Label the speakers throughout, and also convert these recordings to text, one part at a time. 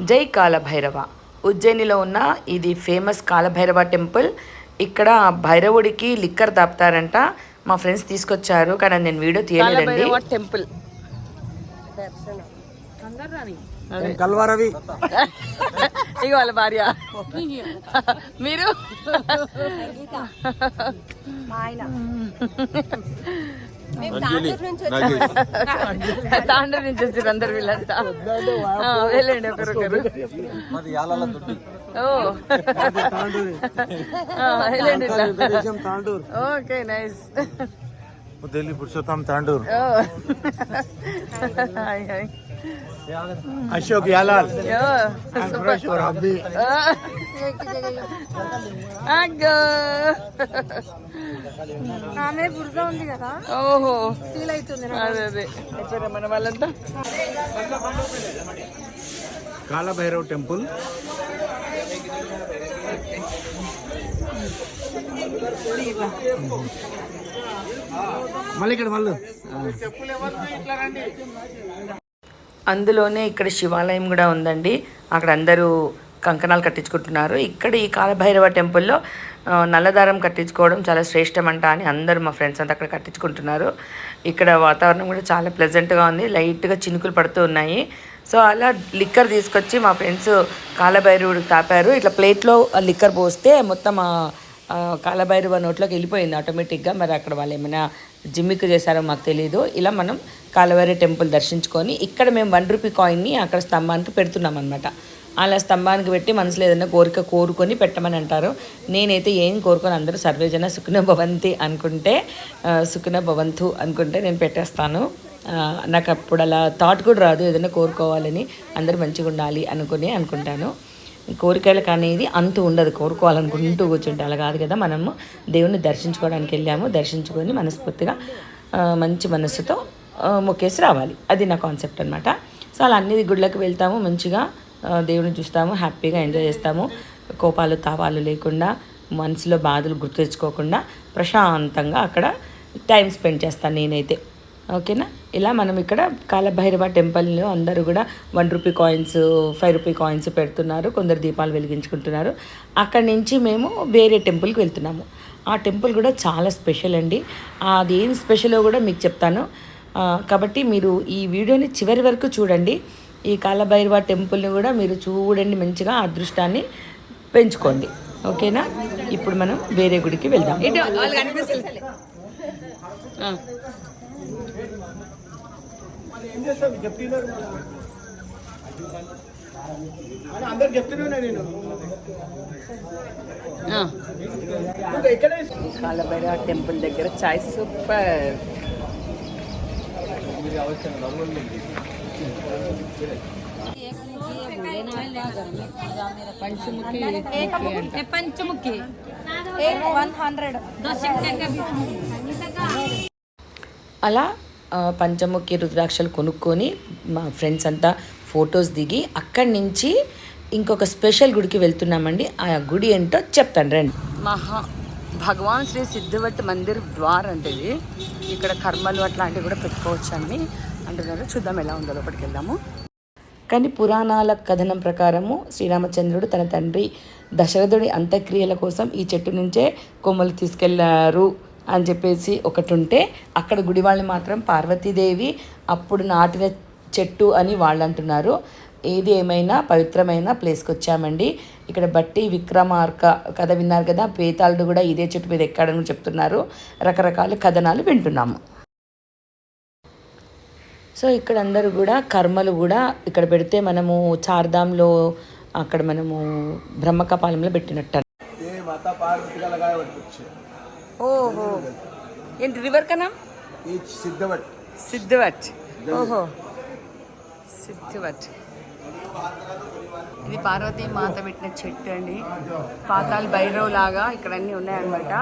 Speaker 1: జై కాలభైరవ ఉజ్జయినిలో ఉన్న ఇది ఫేమస్ కాలభైరవ టెంపుల్. ఇక్కడ భైరవుడికి లిక్కర్ తాపుతారంట మా ఫ్రెండ్స్ తీసుకొచ్చారు. కానీ నేను వీడియో తీయలేదండి. టెంపుల్.
Speaker 2: కల్వరవి?
Speaker 1: ఇక వాళ్ళ భార్య. మీరు? తాండ్ర నుంచి వచ్చారు అందరు వీళ్ళంతా. వెళ్ళండి ఒకరొకరు.
Speaker 2: మాది యాలాల దొడ్డి.
Speaker 1: ఓ. ఆ, వెళ్ళండి ఓకే నైస్.
Speaker 2: తాండూర్.
Speaker 1: ఓ. Hi hi.
Speaker 2: అశోక్ యాలాల్.
Speaker 1: ఓ
Speaker 2: అంకురేశ్వర్ అబ్బి.
Speaker 1: అగ్గో
Speaker 3: ఆమె బురద ఉంది కదా?
Speaker 1: ఓహో.
Speaker 3: ఫీల్ అవుతుంది
Speaker 1: అదే అదే. వచ్చారా మన వాళ్ళంతా?
Speaker 2: కాలభైరవ్ టెంపుల్. మళ్ళీ ఇక్కడ మళ్ళీ
Speaker 1: అందులోనే ఇక్కడ శివాలయం కూడా ఉందండి. అక్కడ అందరూ కంకణాలు కట్టించుకుంటున్నారు. ఇక్కడ ఈ కాలభైరవ టెంపుల్లో నల్లదారం కట్టించుకోవడం చాలా శ్రేష్టమంట అని అందరూ మా ఫ్రెండ్స్ అంతా అక్కడ కట్టించుకుంటున్నారు. ఇక్కడ వాతావరణం కూడా చాలా ప్లెజెంట్గా ఉంది. లైట్గా చినుకులు పడుతూ ఉన్నాయి. సో అలా లిక్కర్ తీసుకొచ్చి మా ఫ్రెండ్స్ కాలభైరవుడికి తాపారు. ఇట్లా ప్లేట్లో లిక్కర్ పోస్తే మొత్తం కాలభైరవ నోట్లోకి వెళ్ళిపోయింది ఆటోమేటిక్గా మరి అక్కడ వాళ్ళు ఏమైనా జిమ్మిక్ చేశారో మాకు తెలియదు ఇలా మనం కాలభైరవ టెంపుల్ దర్శించుకొని ఇక్కడ మేము వన్ రూపీ కాయిన్ని అక్కడ స్తంభానికి పెడుతున్నాం అనమాట అలా స్తంభానికి పెట్టి మనసులో ఏదైనా కోరిక కోరుకొని పెట్టమని అంటారు. నేనైతే ఏం కోరుకొని అందరూ సర్వేజన సుఖన భవంతి అనుకుంటే సుఖన భవంతు అనుకుంటే నేను పెట్టేస్తాను. నాకు అప్పుడు అలా థాట్ కూడా రాదు ఏదైనా కోరుకోవాలని అందరూ మంచిగా ఉండాలి అనుకుని అనుకుంటాను. కోరికలకు అనేది అంతు ఉండదు. కోరుకోవాలనుకుంటూ కూర్చుంటే అలా కాదు కదా. మనము దేవుణ్ణి దర్శించుకోవడానికి వెళ్ళాము. దర్శించుకొని మనస్ఫూర్తిగా మంచి మనస్సుతో మొక్కేసి రావాలి. అది నా కాన్సెప్ట్ అనమాట సో అలా అన్ని గుళ్ళకి వెళ్తాము. మంచిగా దేవుని చూస్తాము. హ్యాపీగా ఎంజాయ్ చేస్తాము. కోపాలు తాపాలు లేకుండా మనసులో బాధలు గుర్తు తెచ్చుకోకుండా ప్రశాంతంగా అక్కడ టైం స్పెండ్ చేస్తాను నేనైతే. ఓకేనా? ఇలా మనం ఇక్కడ కాలభైరవ టెంపుల్లో అందరూ కూడా one rupee coins five rupee coins పెడుతున్నారు. కొందరు దీపాలు వెలిగించుకుంటున్నారు. అక్కడి నుంచి మేము వేరే టెంపుల్కి వెళ్తున్నాము. ఆ టెంపుల్ కూడా చాలా స్పెషల్ అండి. అది ఏం స్పెషలో కూడా మీకు చెప్తాను. కాబట్టి మీరు ఈ వీడియోని చివరి వరకు చూడండి. ఈ కాలభైరవ టెంపుల్ని కూడా మీరు చూడండి మంచిగా అదృష్టాన్ని పెంచుకోండి. ఓకేనా? ఇప్పుడు మనం వేరే గుడికి వెళ్దాం. ఆ.
Speaker 2: అందరు చెప్తూనే నేను
Speaker 1: ఆ. కాలభైరవ టెంపుల్ దగ్గర చాయ్ సూపర్
Speaker 3: పంచముఖి వన్ హండ్రెడ్
Speaker 1: అలా పంచముఖి రుద్రాక్షలు కొనుక్కొని మా ఫ్రెండ్స్ అంతా ఫొటోస్ దిగి అక్కడి నుంచి ఇంకొక స్పెషల్ గుడికి వెళ్తున్నామండి. ఆ గుడి ఏంటో చెప్తాను రండి. మహా భగవాన్ శ్రీ సిద్ధవట్ మందిర్ ద్వార్ అంటే ఇది. ఇక్కడ కర్మలు అట్లాంటివి కూడా పెట్టుకోవచ్చు అని అంటున్నారు చూద్దాం ఎలా ఉందో లోపలికి వెళ్దాము. కానీ పురాణాల కథనం ప్రకారము శ్రీరామచంద్రుడు తన తండ్రి దశరథుడి అంత్యక్రియల కోసం ఈ చెట్టు నుంచే కొమ్మలు తీసుకెళ్ళారు. అని చెప్పేసి ఒకటి ఉంటే అక్కడ గుడి వాళ్ళని మాత్రం పార్వతీదేవి అప్పుడు నాటిన చెట్టు అని వాళ్ళు అంటున్నారు ఏది ఏమైనా పవిత్రమైన ప్లేస్కి వచ్చామండి ఇక్కడ బట్టి విక్రమార్క కథ విన్నారు కదా పేతాళుడు కూడా ఇదే చెట్టు మీద ఎక్కాడని చెప్తున్నారు. రకరకాల కథనాలు వింటున్నాము. సో ఇక్కడ అందరూ కూడా కర్మలు కూడా ఇక్కడ పెడితే మనము చార్ధాంలో అక్కడ మనము బ్రహ్మకపాలంలో పెట్టినట్టు ఓహో. ఏంటి రివర్ కనా?
Speaker 2: సిద్ధవట్.
Speaker 1: సిద్ధవట్. ఓహో. సిద్ధవట్. ఇది పార్వతీ మాత పెట్టిన చెట్టు అండి. పాతాల్ భైరవ్ లాగా ఇక్కడ అన్ని ఉన్నాయన్నమాట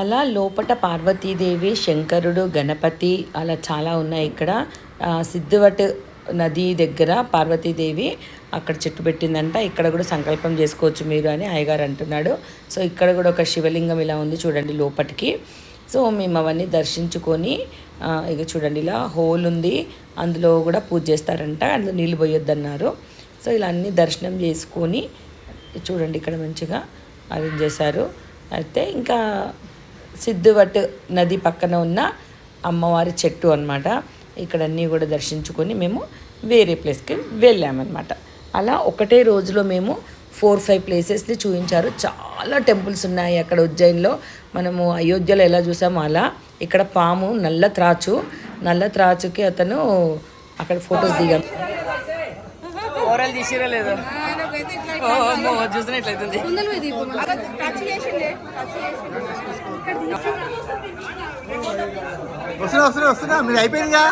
Speaker 1: అలా లోపట పార్వతీదేవి శంకరుడు గణపతి అలా చాలా ఉన్నాయి ఇక్కడ. సిద్ధువట్ నది దగ్గర పార్వతీదేవి అక్కడ చెట్టు పెట్టిందంట. ఇక్కడ కూడా సంకల్పం చేసుకోవచ్చు మీరు అని అయ్యగారు అంటున్నాడు. సో ఇక్కడ కూడా ఒక శివలింగం ఇలా ఉంది చూడండి లోపటికి. సో మేము అవన్నీ దర్శించుకొని ఇక చూడండి ఇలా హోల్ ఉంది. అందులో కూడా పూజ చేస్తారంట. అందులో నీళ్ళు పోయొద్దన్నారు. సో ఇలా అన్నీ దర్శనం చేసుకొని చూడండి ఇక్కడ మంచిగా అరేంజ్ చేశారు. అయితే ఇంకా సిద్ధువట్ నది పక్కన ఉన్న అమ్మవారి చెట్టు అనమాట ఇక్కడ అన్నీ కూడా దర్శించుకొని మేము వేరే ప్లేస్కి వెళ్ళామన్నమాట. అలా ఒకటే రోజులో మేము ఫోర్ ఫైవ్ ప్లేసెస్ని చూపించారు చాలా టెంపుల్స్ ఉన్నాయి అక్కడ ఉజ్జయిన్లో. మనము అయోధ్యలో ఎలా చూసామో అలా. ఇక్కడ పాము నల్ల త్రాచు. నల్ల త్రాచుకి అతను అక్కడ ఫొటోస్ దిగాం. తీసిరా లేదు? చూసినట్లయితుంది.
Speaker 2: వస్తున్నా వస్తున్నా వస్తున్నా మీరు అయిపోయిందిగా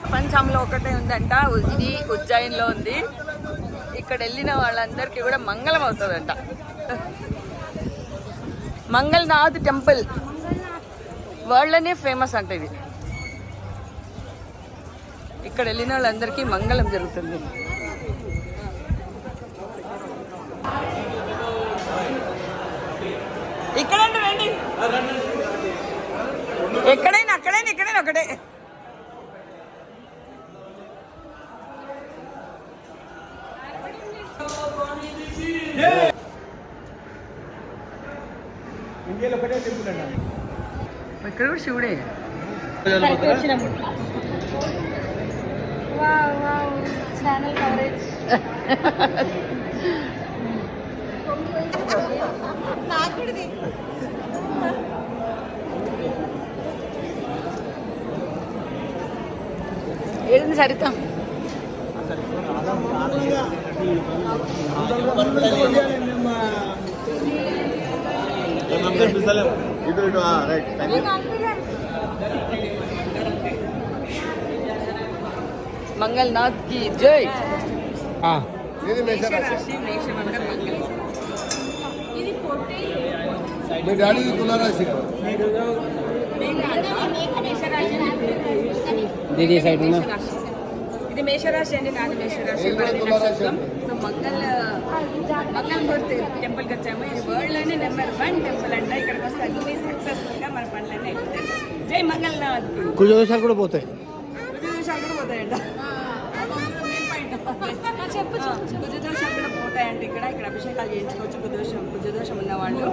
Speaker 1: ప్రపంచంలో ఒకటే ఉందంట. ఇది ఉజ్జయిన్లో ఉంది. ఇక్కడ వెళ్ళిన వాళ్ళందరికీ కూడా మంగళం అవుతుందంట. మంగళనాథ్ టెంపుల్. వరల్డ్లోనే ఫేమస్ అంట ఇది. ఇక్కడ వెళ్ళిన వాళ్ళందరికీ మంగళం జరుగుతుంది ఇక్కడంటే రండి ఎక్కడైనా అక్కడైనా ఎక్కడైనా ఒకటే
Speaker 2: ఇండియాలో ఒకటే టెంపుల్ అండి
Speaker 1: ఇక్కడ కూడా శివుడే
Speaker 3: ఛానల్ కవరేజ్
Speaker 1: ఏది సరిత
Speaker 2: ఇటు ఇటు రైట్
Speaker 1: మంగళనాథ్కి జై
Speaker 2: ఇది
Speaker 1: మేషరాశి మేషమంగా మంగళం
Speaker 2: మీ డాడీ తులారాశి
Speaker 1: దీది సైడ్ ఇది మేషరాశి అండి నాది మేషరాశి. సో మంగళ మంగళ మూర్తి టెంపుల్కి వచ్చాము ఇది వరల్డ్లోనే నెంబర్ వన్ టెంపుల్ అంట ఇక్కడికి వస్తే అన్ని సక్సెస్ఫుల్గా మన పనులన్నీ అయిపోతాయి జై మంగళనాథ్
Speaker 2: కుజదోషాలు కూడా పోతాయి
Speaker 1: కుజదోషాలు కూడా పోతాయంట చెప్పు కుజదోషాలు కూడా పోతాయంట ఇక్కడ ఇక్కడ అభిషేకాలు చేయించుకోవచ్చు. కుజదోషం కుజదోషం ఉన్న వాళ్ళు.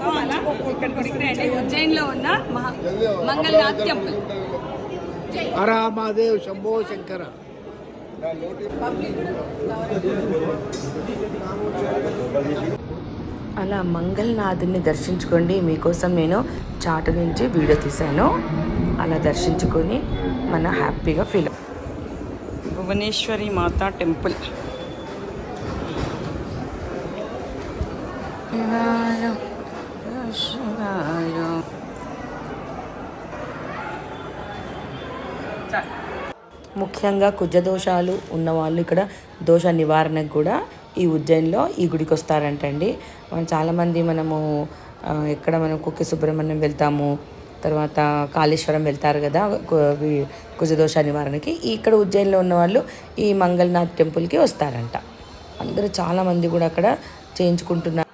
Speaker 1: సో అలా ఇక్కడ కొడుకునే ఉజ్జయిన్లో ఉన్న మహా మంగళనాథ్ టెంపుల్
Speaker 2: హర మహాదేవ్ శంభో శంకర.
Speaker 1: అలా మంగళనాథుని దర్శించుకోండి. మీకోసం నేను చాటు నుంచి వీడియో తీశాను. అలా దర్శించుకొని మన హ్యాపీగా ఫీల్ భువనేశ్వరి మాతా టెంపుల్. ముఖ్యంగా కుజదోషాలు ఉన్నవాళ్ళు ఇక్కడ దోష నివారణకు కూడా ఈ ఉజ్జయిన్లో ఈ గుడికి వస్తారంటండి. మనం చాలామంది మనము ఎక్కడ మనం కుక్కి సుబ్రహ్మణ్యం వెళ్తాము తర్వాత కాళేశ్వరం వెళ్తారు కదా కుజదోష నివారణకి ఇక్కడ ఉజ్జయిన్లో ఉన్న వాళ్ళు ఈ మంగళనాథ్ టెంపుల్కి వస్తారంట. అందరూ చాలామంది కూడా అక్కడ చేయించుకుంటున్నారు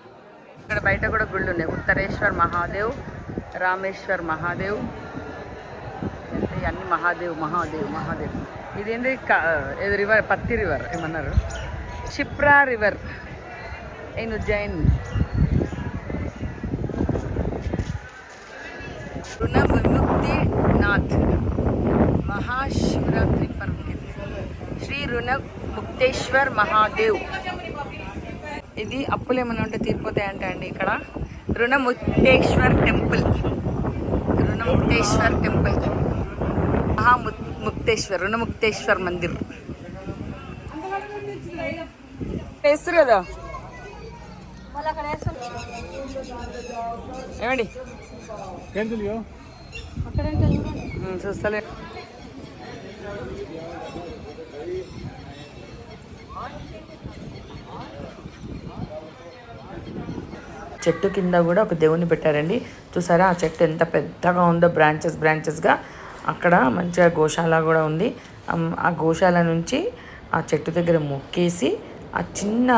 Speaker 1: ఇక్కడ బయట కూడా గుళ్ళు ఉన్నాయి ఉత్తరేశ్వర్ మహాదేవ్ రామేశ్వర్ మహాదేవ్ అంటే అన్ని మహాదేవ్ మహాదేవ్ మహాదేవ్. ఇదేంది? క- ఇది రివర్ పత్తి రివర్ ఏమన్నారు? క్షిప్రా రివర్ ఇన్ ఉజ్జయిన్ రుణ విముక్తి నాథ్. మహాశివరాత్రి పర్వం. శ్రీ రుణ ముక్తేశ్వర్ మహాదేవ్. ఇది అప్పులు ఏమైనా ఉంటే తీరిపోతాయంట అండి ఇక్కడ? రుణముక్తేశ్వర్ టెంపుల్. రుణముక్తేశ్వర్ టెంపుల్. మహాముక్తేశ్వర్ రుణముక్తేశ్వర్ మందిర్. వేస్తారు కదా? ఏమండి? చూస్తలే. చెట్టు కింద కూడా ఒక దేవుని పెట్టారండి. చూసారా? ఆ చెట్టు ఎంత పెద్దగా ఉందో బ్రాంచెస్ బ్రాంచెస్గా అక్కడ మంచిగా గోశాల కూడా ఉంది. ఆ గోశాల నుంచి ఆ చెట్టు దగ్గర మొక్కేసి ఆ చిన్న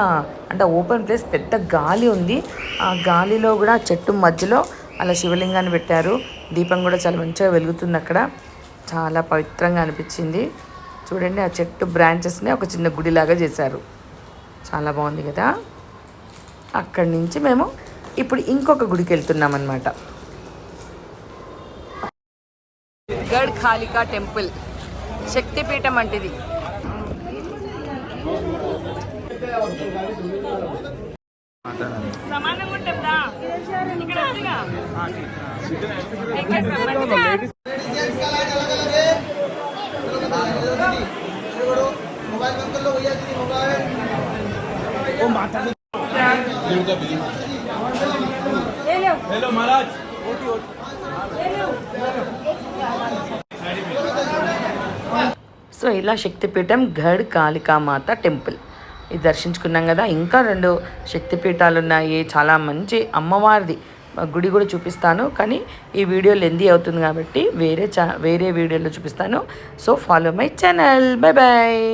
Speaker 1: అంటే ఓపెన్ ప్లేస్ పెద్ద గాలి ఉంది. ఆ గాలిలో కూడా చెట్టు మధ్యలో అలా శివలింగాన్ని పెట్టారు. దీపం కూడా చాలా మంచిగా వెలుగుతుంది అక్కడ. చాలా పవిత్రంగా అనిపించింది. చూడండి ఆ చెట్టు బ్రాంచెస్ని ఒక చిన్న గుడిలాగా చేశారు. చాలా బాగుంది కదా? అక్కడి నుంచి మేము ఇప్పుడు ఇంకొక గుడికి వెళ్తున్నాం అనమాట గడ్ ఖాళికా టెంపుల్. శక్తిపీఠం అంటిది. సమానంగా ఉంటుందా ఇక్కడ ఉందిగా ఇక్కడ రమ్మంటే సో ఇలా శక్తిపీఠం గఢ్ కాళికామాత టెంపుల్. ఇది దర్శించుకున్నాం కదా ఇంకా రెండు శక్తిపీఠాలు ఉన్నాయి చాలా మంచి అమ్మవారిది. గుడి కూడా చూపిస్తాను కానీ ఈ వీడియో లెంది అవుతుంది కాబట్టి వేరే చా వేరే వీడియోలో చూపిస్తాను. So follow my channel bye bye